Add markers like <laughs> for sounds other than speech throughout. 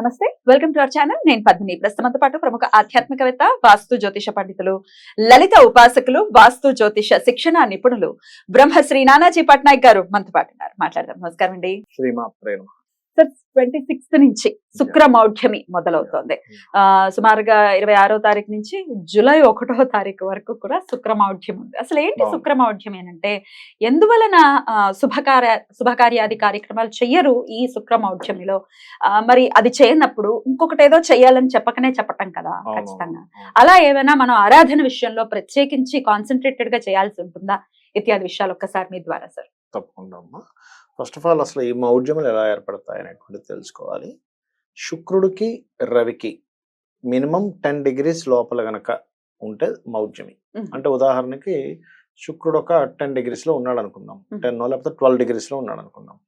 నమస్తే. Welcome to our channel నేను పద్మిని. ప్రస్తుతంతో పాటు ప్రముఖ ఆధ్యాత్మికవేత్త వాస్తు జ్యోతిష పండితులు లలిత ఉపాసకులు వాస్తు జ్యోతిష శిక్షణ నిపుణులు బ్రహ్మశ్రీ నానాజీ పట్నాయక్ గారు మనతో పాటు ఉన్నారు. మాట్లాడదాం. నమస్కారం అండి. శ్రీమా ప్రేమ సార్ ట్వంటీ సిక్స్త్ నుంచి శుక్ర మౌఢ్యమి మొదలవుతోంది. ఆ సుమారుగా ఇరవై ఆరో తారీఖు నుంచి జూలై ఒకటో తారీఖు వరకు కూడా శుక్ర మౌఢ్యం ఉంది. అసలు ఏంటి అవును. శుక్ర మౌఢ్యం ఏంటంటే ఎందువలన శుభకార్య శుభకార్యాది కార్యక్రమాలు చెయ్యరు ఈ శుక్ర మౌఢ్యమిలో? ఆ, మరి అది చేయనప్పుడు ఇంకొకటి ఏదో చెయ్యాలని చెప్పకనే చెప్పటం కదా ఖచ్చితంగా. అలా ఏమైనా మనం ఆరాధన విషయంలో ప్రత్యేకించి కాన్సన్ట్రేటెడ్గా చేయాల్సి ఉంటుందా? ఇత్యాది విషయాలు ఒక్కసారి మీ ద్వారా సార్. తప్పకుండా అమ్మా. ఫస్ట్ ఆఫ్ ఆల్ అసలు ఈ మౌఢ్యములు ఎలా ఏర్పడతాయి అనేటువంటిది తెలుసుకోవాలి. శుక్రుడికి రవికి మినిమం టెన్ డిగ్రీస్ లోపల గనక ఉంటే మౌఢ్యమి. అంటే ఉదాహరణకి శుక్రుడు ఒక టెన్ డిగ్రీస్లో ఉన్నాడు అనుకుందాం. టెన్ లేకపోతే ట్వెల్వ్ డిగ్రీస్లో ఉన్నాడు అనుకుందాం.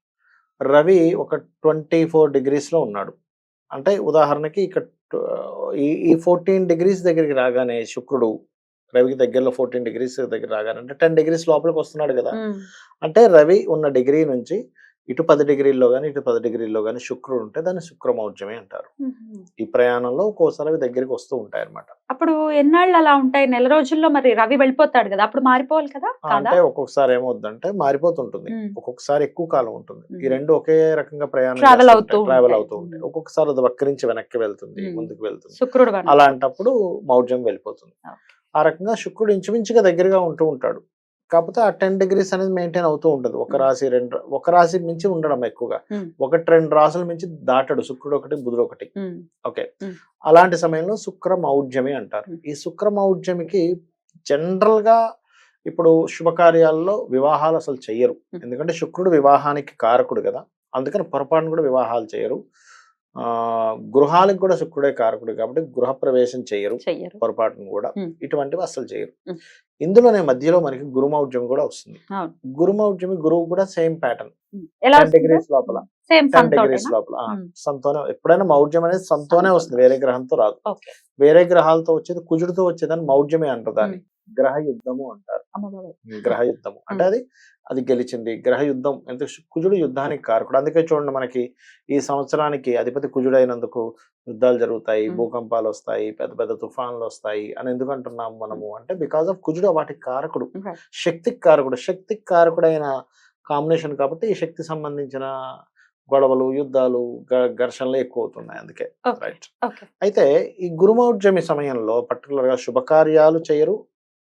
రవి ఒక ట్వంటీ ఫోర్ డిగ్రీస్లో ఉన్నాడు. అంటే ఉదాహరణకి ఇక్కడ ఈ ఫోర్టీన్ డిగ్రీస్ దగ్గరికి రాగానే శుక్రుడు రవికి దగ్గరలో ఫోర్టీన్ డిగ్రీస్ దగ్గర రాగానే అంటే టెన్ డిగ్రీస్ లోపలికి వస్తున్నాడు కదా. అంటే రవి ఉన్న డిగ్రీ నుంచి ఇటు పది డిగ్రీల్లో కానీ ఇటు పది డిగ్రీల్లో కానీ శుక్రుడు ఉంటే దాన్ని శుక్రమౌఢ్యమే అంటారు ఈ ప్రయాణంలో ఒక్కోసారి అవి దగ్గరికి వస్తూ ఉంటాయి అనమాట అప్పుడు ఎన్నాళ్ళు అలా ఉంటాయి నెల రోజుల్లో మరి రవి వెళ్ళిపోతాడు కదా అప్పుడు మారిపోవాలి కదా అంటే ఒక్కొక్కసారి ఏమవుద్దంటే మారిపోతుంటుంది. ఒక్కొక్కసారి ఎక్కువ కాలం ఉంటుంది ఈ. రెండు ఒకే రకంగా ప్రయాణం చేస్తుంటాయి, అవుతూ ఉంటాయి. అవుతూ ఉంటాయి. ఒక్కొక్కసారి అది వక్రించి వెనక్కి వెళ్తుంది. ముందుకు వెళ్తుంది శుక్రుడు. అలాంటప్పుడు మౌఢ్యం వెళ్ళిపోతుంది. ఆ రకంగా శుక్రుడు ఇంచుమించుగా దగ్గరగా ఉంటూ ఉంటాడు కాకపోతే ఆ టెన్ డిగ్రీస్ అనేది మెయింటైన్ అవుతూ ఉంటుంది ఒక Hmm. రాశి రెండు ఒక రాశి మించి ఉండడం ఎక్కువగా Hmm. ఒకటి రెండు రాసుల మించి దాటడు శుక్రుడు ఒకటి బుధుడు ఒకటి ఉమ్, ఓకే Hmm. అలాంటి సమయంలో శుక్ర మౌఢ్యమి అంటారు Hmm. ఈ శుక్ర మౌఢ్యమికి జనరల్గా ఇప్పుడు శుభకార్యాల్లో వివాహాలు అసలు చెయ్యరు Hmm. ఎందుకంటే శుక్రుడు వివాహానికి కారకుడు కదా అందుకని పొరపాటును కూడా వివాహాలు చేయరు గృహాలకు కూడా శుక్రుడే కారకుడు కాబట్టి గృహ ప్రవేశం చేయరు పొరపాటును కూడా. ఇటువంటివి అస్సలు చేయరు. ఇందులోనే మధ్యలో మనకి గురుమౌఢ్యం కూడా వస్తుంది. గురుమౌఢ్యమి గురువు కూడా సేమ్ ప్యాటర్న్ టెన్ డిగ్రీస్ లోపల. టెన్ డిగ్రీస్ లోపల. సంతోనే ఎప్పుడైనా మౌఢ్యం అనేది సంతోనే వస్తుంది వేరే గ్రహంతో రాదు. వేరే గ్రహాలతో వచ్చేది కుజుడితో వచ్చేదని మౌఢ్యమే అంటారు దాన్ని. గ్రహ యుద్ధము అంటారు గ్రహ యుద్ధము అంటే అది అది గెలిచింది. గ్రహ యుద్ధం ఎంత కుజుడు యుద్ధానికి కారకుడు. అందుకే చూడండి మనకి ఈ సంవత్సరానికి అధిపతి కుజుడు అయినందుకు యుద్ధాలు జరుగుతాయి. భూకంపాలు వస్తాయి పెద్ద పెద్ద తుఫాన్లు వస్తాయి అని ఎందుకు అంటున్నాం మనము అంటే బికాస్ ఆఫ్ కుజుడు వాటికి కారకుడు. శక్తికి కారకుడు. శక్తికి కారకుడైన కాంబినేషన్ కాబట్టి ఈ శక్తి సంబంధించిన గొడవలు యుద్ధాలు ఘర్షణలు ఎక్కువ అవుతున్నాయి అందుకే రైట్ అయితే ఈ గురుమౌఢ్యమి సమయంలో పర్టికులర్గా శుభకార్యాలు చేయరు.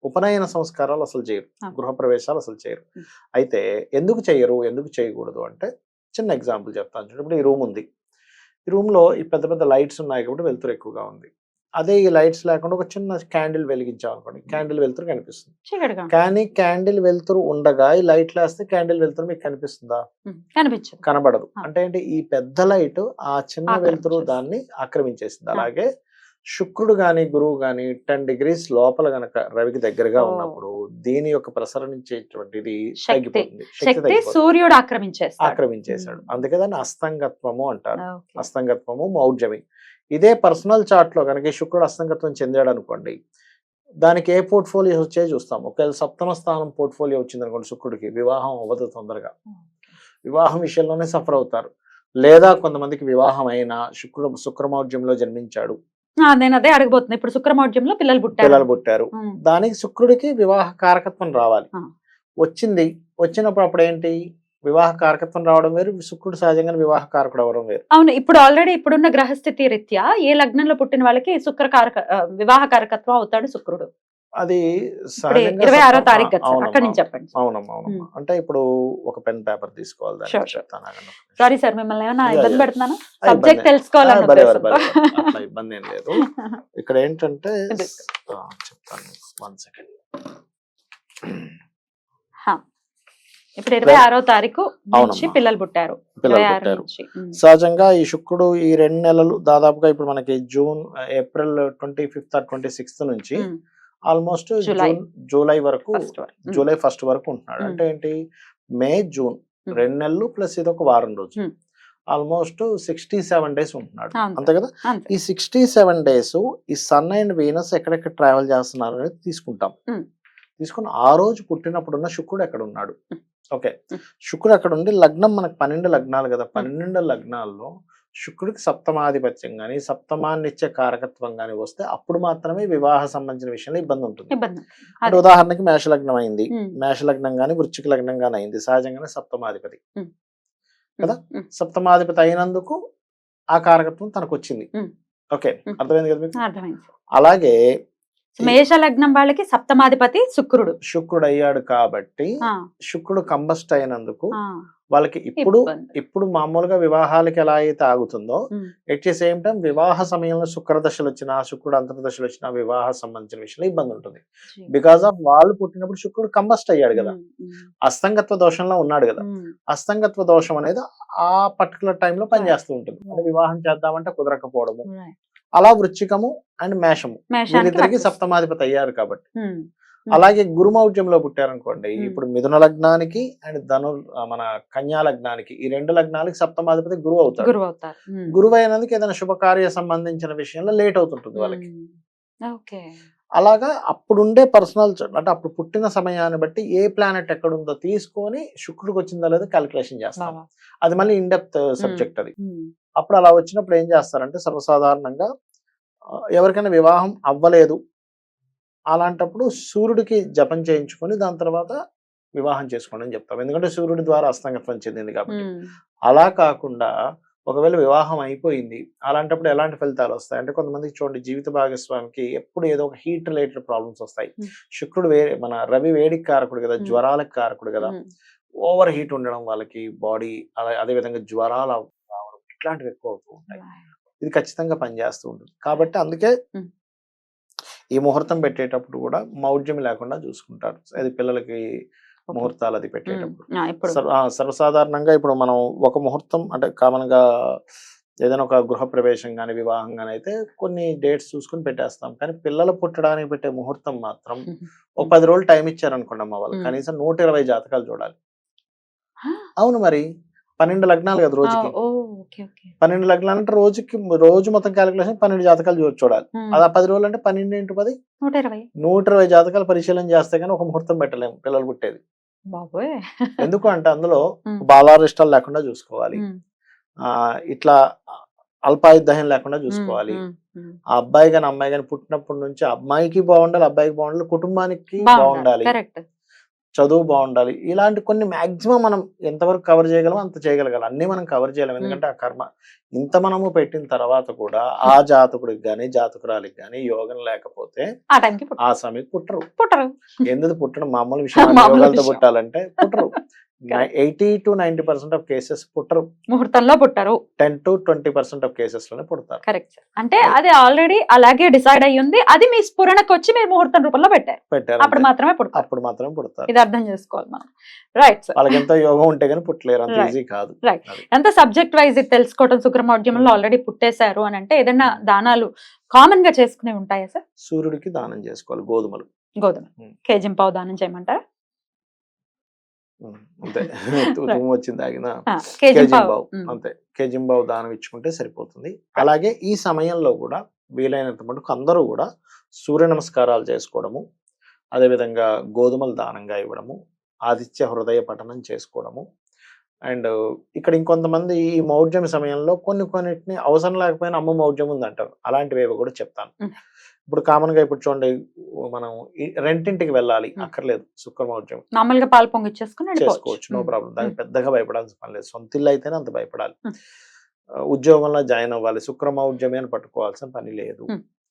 ఉపనయన సంస్కారాలు అసలు చేయరు. గృహప్రవేశాలు అసలు చేయరు. అయితే ఎందుకు చేయరు? ఎందుకు చేయకూడదు? అంటే చిన్న ఎగ్జాంపుల్ చెప్తాను చూడండి ఇప్పుడు ఈ రూమ్ ఉంది. ఈ రూమ్లో ఈ పెద్ద పెద్ద లైట్స్ ఉన్నాయి కాబట్టి వెలుతురు ఎక్కువగా ఉంది. అదే ఈ లైట్స్ లేకుండా ఒక చిన్న క్యాండిల్ వెలిగించాం అనుకోండి. క్యాండిల్ వెలుతురు కనిపిస్తుంది. కానీ క్యాండిల్ వెలుతురు ఉండగా ఈ లైట్లు వేస్తే క్యాండిల్ వెలుతురు మీకు కనిపిస్తుందా? కనిపించదు. కనబడదు. అంటే ఏంటి? ఈ పెద్ద లైట్ ఆ చిన్న వెలుతురు. దాన్ని ఆక్రమించేసింది. అలాగే శుక్రుడు గాని గురువు గాని టెన్ డిగ్రీస్ లోపల గనక రవికి దగ్గరగా. ఉన్నప్పుడు దీని యొక్క శక్తి. శక్తి తగ్గిపోతుంది. సూర్యుడు ఆక్రమించేస్తాడు. ఆక్రమించేశాడు. అందుకే దాన్ని అస్తంగత్వము అంటారు. అస్తంగత్వము మౌఢ్యమి ఇదే పర్సనల్ చార్ట్లో కనుక శుక్రుడు అస్తంగత్వం చెందాడు అనుకోండి దానికి ఏ పోర్ట్ఫోలియో వచ్చే చూస్తాం. ఒకవేళ సప్తమ స్థానం పోర్ట్ఫోలియో వచ్చింది అనుకోండి శుక్రుడికి వివాహం అవ్వదు తొందరగా. వివాహం విషయంలోనే సఫర్ అవుతారు. లేదా కొంతమందికి వివాహం అయినా శుక్రుడు శుక్రమౌఢ్యంలో జన్మించాడు. నేను అదే అడగబోతున్నా. ఇప్పుడు శుక్రమౌఢ్యంలో పిల్లలు పుట్టారు. పిల్లలు పుట్టారు. దానికి శుక్రుడికి వివాహ కారకత్వం రావాలి. వచ్చింది. వచ్చినప్పుడు అప్పుడు ఏంటి? వివాహ కారకత్వం రావడం వేరు. శుక్రుడు సహజంగా వివాహ కారకుడు అవ్వడం వేరు. అవును. ఇప్పుడు ఆల్రెడీ ఇప్పుడున్న గ్రహస్థితి రీత్యా ఏ లగ్నంలో పుట్టిన వాళ్ళకి శుక్ర కారక వివాహ కారకత్వం అవుతాడు శుక్రుడు. అది ఇరవై ఆరో తారీఖు అక్కడి నుంచి చెప్పండి అవునమ్మా అవునమ్మా అంటే ఇప్పుడు ఒక పెన్ పేపర్ తీసుకోవాలి. చెప్తాను. సారీ సార్ మిమ్మల్ని ఏమైనా ఇబ్బంది. పెడుతున్నాను సబ్జెక్ట్ తెలుసుకోవాలని. అట్లా ఇబ్బంది ఏం లేదు <laughs> ఇక్కడ ఏంటంటే చెప్తాను వన్ సెకండ్. ఇప్పుడు ఇరవై ఆరో తారీఖు నుంచి. పిల్లలు పుట్టారు పిల్లలు పుట్టారు. సహజంగా ఈ శుక్రుడు ఈ రెండు నెలలు దాదాపుగా ఇప్పుడు మనకి June April twenty fifth twenty sixth నుంచి ఆల్మోస్ట్ జూలై. జూన్ జూలై వరకు జూలై ఫస్ట్ వరకు ఉంటున్నాడు. అంటే ఏంటి మే జూన్. రెండు నెలలు ప్లస్ ఇది ఒక వారం రోజు. ఆల్మోస్ట్ సిక్స్టీ సెవెన్ డేస్ ఉంటున్నాడు అంతే. కదా ఈ సిక్స్టీ సెవెన్ డేస్ ఈ సన్ అండ్ వీనస్ ఎక్కడెక్కడ ట్రావెల్ చేస్తున్నారు అనేది తీసుకుంటాం. తీసుకుని ఆ రోజు పుట్టినప్పుడు ఉన్న శుక్రుడు ఎక్కడ ఉన్నాడు. ఓకే. శుక్రుడు అక్కడ ఉండి లగ్నం మనకు పన్నెండు లగ్నాలు కదా పన్నెండు లగ్నాల్లో శుక్రుడికి సప్తమాధిపత్యం కానీ సప్తమాన్ని ఇచ్చే కారకత్వం కానీ వస్తే అప్పుడు మాత్రమే వివాహ సంబంధించిన విషయంలో ఇబ్బంది ఉంటుంది. అంటే. ఉదాహరణకి మేషలగ్నం అయింది మేషలగ్నం కానీ వృశ్చిక లగ్నం కానీ అయింది. సహజంగానే సప్తమాధిపతి. కదా? సప్తమాధిపతి అయినందుకు ఆ కారకత్వం తనకు వచ్చింది. ఓకే. అర్థమైంది కదా మీకు? అలాగే మేష లగ్నం వాళ్ళకి సప్తమాధిపతి శుక్రుడు. శుక్రుడు అయ్యాడు కాబట్టి శుక్రుడు కంబస్ట్ అయినందుకు వాళ్ళకి ఇప్పుడు. ఇప్పుడు మామూలుగా వివాహాలకి ఎలా అయితే ఆగుతుందో ఎట్ ది సేమ్ టైం వివాహ సమయంలో శుక్రదశలు వచ్చినా శుక్రుడు అంతర్దశలు వచ్చినా వివాహ సంబంధించిన విషయంలో ఇబ్బంది ఉంటుంది. బికాస్ ఆఫ్ వాళ్ళు పుట్టినప్పుడు శుక్రుడు కంబస్ట్ అయ్యాడు కదా. అస్తంగత్వ దోషంలో ఉన్నాడు కదా. అస్తంగత్వ దోషం అనేది ఆ పర్టికులర్ టైంలో పనిచేస్తూ ఉంటుంది. అంటే వివాహం చేద్దామంటే కుదరకపోవడము. అలా వృచ్చికము అండ్ మేషము. వీళ్ళిద్దరికి. సప్తమాధిపతి అయ్యారు కాబట్టి. అలాగే గురుమౌఢ్యంలో పుట్టారనుకోండి. ఇప్పుడు మిథున లగ్నానికి అండ్ ధను మన కన్యా లగ్నానికి ఈ రెండు లగ్నాలకి సప్తమాధిపతి గురువు అవుతారు గురువు అయినందుకు ఏదైనా శుభకార్య సంబంధించిన విషయంలో లేట్ అవుతుంటుంది వాళ్ళకి. అలాగా అప్పుడుండే పర్సనల్ అంటే అప్పుడు పుట్టిన సమయాన్ని బట్టి ఏ ప్లానెట్ ఎక్కడ ఉందో తీసుకొని శుక్రుడికి వచ్చిందో లేదో క్యాలిక్యులేషన్ చేస్తాం. అది మళ్ళీ ఇండెప్త్ సబ్జెక్ట్ అది. అప్పుడు అలా వచ్చినప్పుడు ఏం చేస్తారంటే సర్వసాధారణంగా ఎవరికైనా వివాహం అవ్వలేదు అలాంటప్పుడు సూర్యుడికి జపం చేయించుకొని దాని తర్వాత వివాహం చేసుకోండి అని చెప్తాం. ఎందుకంటే సూర్యుడి ద్వారా అస్తంగత్వం చెందింది కాబట్టి. అలా కాకుండా ఒకవేళ వివాహం అయిపోయింది అలాంటప్పుడు ఎలాంటి ఫలితాలు వస్తాయి? అంటే కొంతమందికి చూడండి జీవిత భాగస్వామికి ఎప్పుడు ఏదో ఒక హీట్ రిలేటెడ్ ప్రాబ్లమ్స్ వస్తాయి. శుక్రుడు వేరే మన రవి వేడికి కారకుడు కదా. జ్వరాలకు కారకుడు కదా. ఓవర్ హీట్ ఉండడం వాళ్ళకి బాడీ అలా అదే విధంగా జ్వరాలు రావడం ఇట్లాంటివి ఎక్కువ అవుతూ ఉంటాయి. ఇది ఖచ్చితంగా పనిచేస్తూ ఉంటుంది. కాబట్టి అందుకే. ఈ ముహూర్తం పెట్టేటప్పుడు కూడా మౌఢ్యం లేకుండా చూసుకుంటారు. అది పిల్లలకి. ముహూర్తాలు అది పెట్టేటప్పుడు. సర్వసాధారణంగా ఇప్పుడు మనం ఒక ముహూర్తం అంటే కామన్గా ఏదైనా ఒక గృహ ప్రవేశం కానీ వివాహం కానీ అయితే కొన్ని డేట్స్ చూసుకుని పెట్టేస్తాం. కానీ పిల్లలు పుట్టడానికి పెట్టే ముహూర్తం మాత్రం ఒక పది రోజులు టైం ఇచ్చారనుకోండి అమ్మ వాళ్ళు. కనీసం నూట ఇరవై జాతకాలు చూడాలి? అవును మరి. పన్నెండు లగ్నాలు కదా రోజుకి. పన్నెండు లగ్నాలు అంటే రోజుకి రోజు మొత్తం క్యాలిక్యులేషన్ పన్నెండు జాతకాలు చూడాలి. అలా పది రోజులు అంటే పన్నెండు ఇంటూ పది? నూట ఇరవై. నూట ఇరవై జాతకాలు పరిశీలన చేస్తే కానీ ఒక ముహూర్తం పెట్టలేము పిల్లలు పుట్టేది. ఎందుకు అంటే అందులో బాలారిష్టాలు లేకుండా చూసుకోవాలి. ఆ ఇట్లా అల్పాయుద్ధం లేకుండా చూసుకోవాలి. ఆ అబ్బాయి కానీ అమ్మాయి కానీ పుట్టినప్పటి నుంచి అమ్మాయికి బాగుండాలి అబ్బాయికి బాగుండాలి కుటుంబానికి బాగుండాలి. చదువు బాగుండాలి. ఇలాంటి కొన్ని మాక్సిమం మనం ఎంతవరకు కవర్ చేయగలం అంత చేయగలగాలి. అన్ని మనం కవర్ చేయలేం. ఎందుకంటే ఆ కర్మ. ఇంత మనము పెట్టిన తర్వాత కూడా ఆ జాతకుడికి గాని జాతకురాలికి గాని యోగం లేకపోతే ఆ సమయం పుట్టరు. పుట్టరు. ఎందుకు పుట్టడం మామూలు <laughs> విషయం. యోగాలతో. పుట్టాలంటే పుట్టరు. Eighty to ninety percent of cases పుట్టరు. ముహూర్తంలో పుట్టరు. Ten to twenty percent of కేసెస్లోనే పుడతారు. కరెక్ట్ అంటే అది ఆల్రెడీ అలాగే డిసైడ్ అయ్యి ఉంది అది మీ స్ఫురణకు వచ్చి మీరు ముహూర్తం రూపంలో పెట్టారు. పెట్టారు అప్పుడు. మాత్రమే పుడతారు. అప్పుడు మాత్రమే పుడతారు. ఇది అర్థం చేసుకోవాలి మనం. రైట్ సార్ వాళ్ళకి ఎంతో యోగం ఉంటే కానీ పుట్టలేరు. అంత. ఈజీ కాదు. అది. ఎంత సబ్జెక్ట్ వైజ్ ఇది తెలుసుకోవడం శుక్రమౌఢ్యంలో Hmm. ఆల్రెడీ పుట్టేశారు అని అంటే ఏదైనా దానాలు కామన్గా చేసుకునే ఉంటాయా సార్ సూర్యుడికి దానం చేసుకోవాలి. గోధుమలు. గోధుమ. Hmm. కేజీ పావు దానం చేయమంటారా? అంతే. <laughs> తుమ్ము వచ్చింది తాగిన కేజీ కేజింబావు అంతే. కేజింబావు దానం ఇచ్చుకుంటే సరిపోతుంది. అలాగే ఈ సమయంలో కూడా వీలైనంత మటుకు అందరూ కూడా సూర్య నమస్కారాలు చేసుకోవడము అదేవిధంగా గోధుమలు దానంగా ఇవ్వడము ఆదిత్య హృదయ పఠనం చేసుకోవడము అండ్ ఇక్కడ ఇంకొంతమంది ఈ మౌఢ్యం సమయంలో కొన్ని కొన్నిటిని అవసరం లేకపోయినా అమ్మ మౌఢ్యం ఉంది అంటారు అలాంటివి కూడా చెప్తాను. ఇప్పుడు కామన్గా ఇప్పుడు చూడండి మనం రెంటింటికి వెళ్ళాలి. అక్కర్లేదు శుక్ర మౌఢ్యం మామూలుగా పాలు పొంగిచ్చేసుకుని చేసుకోవచ్చు నో. ప్రాబ్లం దానికి పెద్దగా భయపడాల్సిన పని లేదు. సొంత ఇల్లు అయితేనే అంత భయపడాలి. ఉద్యోగంలో జాయిన్ అవ్వాలి శుక్రమౌఢ్యమే అని పట్టుకోవాల్సిన పని లేదు.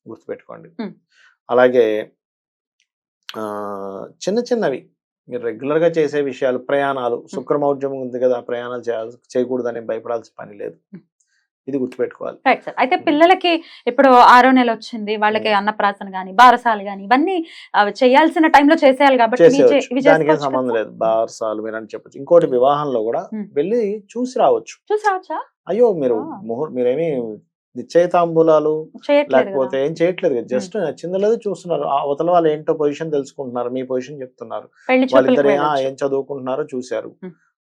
గుర్తుపెట్టుకోండి. అలాగే ఆ చిన్న చిన్నవి మీరు రెగ్యులర్గా చేసే విషయాలు ప్రయాణాలు. శుక్రమౌఢ్యం ఉంది కదా ప్రయాణాలు చేయాలి చేయకూడదని భయపడాల్సిన పని లేదు. ఇది గుర్తుపెట్టుకోవాలి. రైట్ సార్ అయితే. పిల్లలకి ఇప్పుడు ఆరో నెల వచ్చింది వాళ్ళకి. అన్నప్రాసన గాని బారసాలు గాని ఇవన్నీ చేయాల్సిన టైంలో చేసేయాలి కాబట్టి దానికి సంబంధం లేదు. బార్సాలు మీరు అని చెప్పచ్చు. ఇంకోటి వివాహంలో కూడా. వెళ్ళి చూసి రావచ్చు. చూసి రావచ్చా? అయ్యో మీరు మీరేమి నిశ్చయితాంబూలాలు లేకపోతే ఏం చేయట్లేదు జస్ట్ నచ్చిందో లేదో చూస్తున్నారు. ఆ అవతల వాళ్ళు ఏంటో పొజిషన్ తెలుసుకుంటున్నారు మీ పొజిషన్ చెప్తున్నారు. వాళ్ళిద్దరు. ఏం చదువుకుంటున్నారో చూశారు.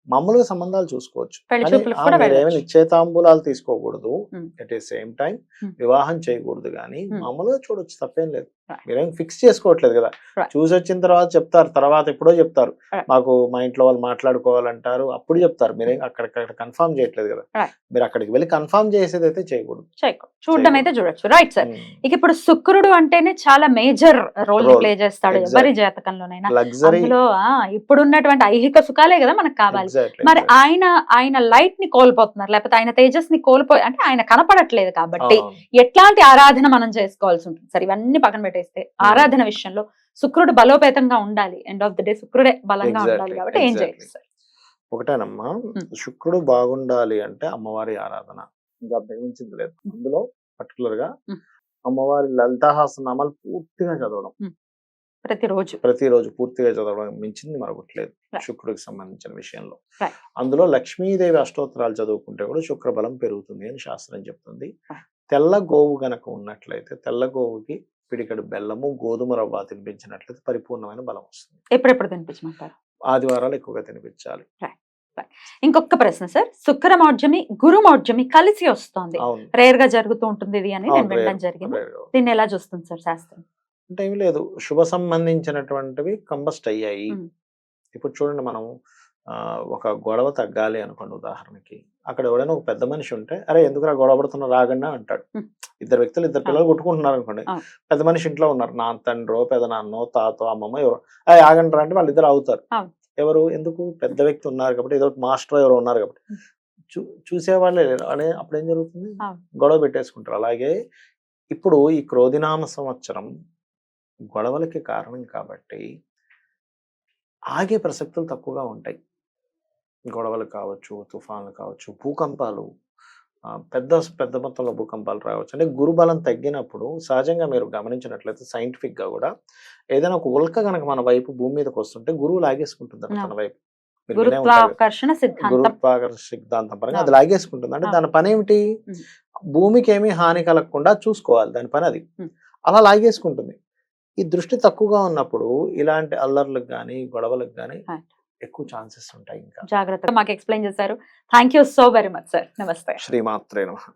మామూలుగా సంబంధాలు చూసుకోవచ్చు పెళ్ళి కానీ, చూపులకు ఆ, కూడా మీరు ఏమి వెళ్ళొచ్చు. నిశ్చయితాంబులాలు తీసుకోకూడదు. At a same time. వివాహం చేయకూడదు కానీ. మామూలుగా చూడొచ్చు తప్పేం లేదు. మీరేం ఫిక్స్ చేసుకోవట్లేదు కదా. చూసి వచ్చిన తర్వాత చెప్తారు తర్వాత ఎప్పుడో చెప్తారు. మాకు మా ఇంట్లో వాళ్ళు మాట్లాడుకోవాలంటారు అప్పుడు చెప్తారు. మీరేం అక్కడికక్కడ కన్ఫర్మ్ చేయట్లేదు కదా. మీరు అక్కడికి వెళ్ళి కన్ఫర్మ్ చేసేది అయితే చేయకూడదు. చేయకు చూడడం అయితే చూడొచ్చు. Right sir um. ఇక ఇప్పుడు శుక్రుడు అంటేనే చాలా మేజర్ రోల్. ప్లే చేస్తాడు. ఎవరి జాతకంలోనైనా. అందులో ఆ, ఇప్పుడున్నటువంటి ఐహిక సుఖాలే కదా మనకు కావాలి. మరి ఆయన ఆయన లైట్ని కోల్పోతున్నారు. లేకపోతే ఆయన తేజస్ని కోల్పోయి అంటే ఆయన కనపడట్లేదు కాబట్టి ఎట్లాంటి ఆరాధన మనం చేసుకోవాల్సి ఉంటుంది? సరే ఇవన్నీ పక్కన పెట్టేస్తే ఆరాధన విషయంలో శుక్రుడు బలోపేతంగా ఉండాలి ఎండ్ ఆఫ్ ద డే శుక్రుడే బలంగా ఉండాలి కాబట్టి ఏం. చేయాలి సార్ ఒకటేనమ్మా ఉమ్. శుక్రుడు బాగుండాలి అంటే అమ్మవారి ఆరాధన ఇంకా మించింది లేదు అందులో పర్టికులర్గా. అమ్మవారి లలితాహాసనామాలు పూర్తిగా చదవడం ప్రతిరోజు ప్రతిరోజు పూర్తిగా చదవడం మించింది మరొకటి లేదు Right. శుక్రుడికి సంబంధించిన విషయంలో. అందులో లక్ష్మీదేవి అష్టోత్తరాలు చదువుకుంటే కూడా శుక్ర బలం పెరుగుతుంది అని శాస్త్రం చెప్తుంది. తెల్ల గోవు గనక ఉన్నట్లయితే తెల్ల గోవుకి పిడికడు బెల్లము గోధుమ రవ్వ తినిపించినట్లయితే పరిపూర్ణమైన బలం వస్తుంది. ఎప్పుడెప్పుడు తినిపించమంటారు? ఆదివారాలు ఎక్కువగా తినిపించాలి. ఇంకొక ప్రశ్న సార్. శుక్రమౌర్జమి గురుమౌర్జమి కలిసి వస్తోంది. రేర్గా జరుగుతూ ఉంటుంది ఇది అని నేను వినడం జరిగింది. దీన్ని ఎలా చూస్తుంది సార్ శాస్త్రం? అంటే ఏమి లేదు. శుభ సంబంధించినటువంటివి కంబస్ట్ అయ్యాయి. ఇప్పుడు చూడండి మనం ఒక గొడవ తగ్గాలి అనుకోండి ఉదాహరణకి. అక్కడ ఎవడైనా ఒక పెద్ద మనిషి ఉంటే అరే ఎందుకురా గొడవ పడుతున్నా రాగండి అంటాడు. ఇద్దరు వ్యక్తులు ఇద్దరు పిల్లలు కొట్టుకుంటున్నారు అనుకోండి. పెద్ద మనిషి ఇంట్లో ఉన్నారు. నా తండ్రో పెద్ద నాన్నో తాతో అమ్మమ్మ ఎవరు అయ్యి ఆగండి రా అంటే వాళ్ళు ఇద్దరు అవుతారు. ఎవరు? ఎందుకు? పెద్ద వ్యక్తి ఉన్నారు కాబట్టి ఏదో మాస్టర్ ఎవరు ఉన్నారు కాబట్టి. చూ చూసేవాళ్ళే లేరు. అనే అప్పుడు ఏం జరుగుతుంది. గొడవ పెట్టేసుకుంటారు. అలాగే ఇప్పుడు ఈ క్రోధినామ సంవత్సరం గొడవలకి కారణం కాబట్టి ఆగే ప్రసక్తులు తక్కువగా ఉంటాయి. గొడవలు కావచ్చు తుఫాన్లు కావచ్చు భూకంపాలు పెద్ద పెద్ద మొత్తంలో భూకంపాలు రావచ్చు అంటే గురుబలం తగ్గినప్పుడు సహజంగా మీరు గమనించినట్లయితే scientific గా కూడా ఏదైనా ఒక ఉల్క కనుక మన వైపు భూమి మీదకి వస్తుంటే గురువు లాగేసుకుంటుంది అవును. వైపు. గురుత్వాకర్షణ సిద్ధాంతం పరంగా అది. లాగేసుకుంటుంది అంటే. దాని పని ఏమిటి. భూమికి ఏమీ హాని కలగకుండా చూసుకోవాలి దాని పని అది. అలా లాగేసుకుంటుంది ఈ దృష్టి తక్కువగా ఉన్నప్పుడు ఇలాంటి అల్లర్లకు కానీ గొడవలకు కానీ. ఎక్కువ ఛాన్సెస్ ఉంటాయి ఇంకా. జాగ్రత్తగా మాకు ఎక్స్ప్లెయిన్ చేశారు. Thank you so very much sir. నమస్తే. శ్రీమాత్రే నమః.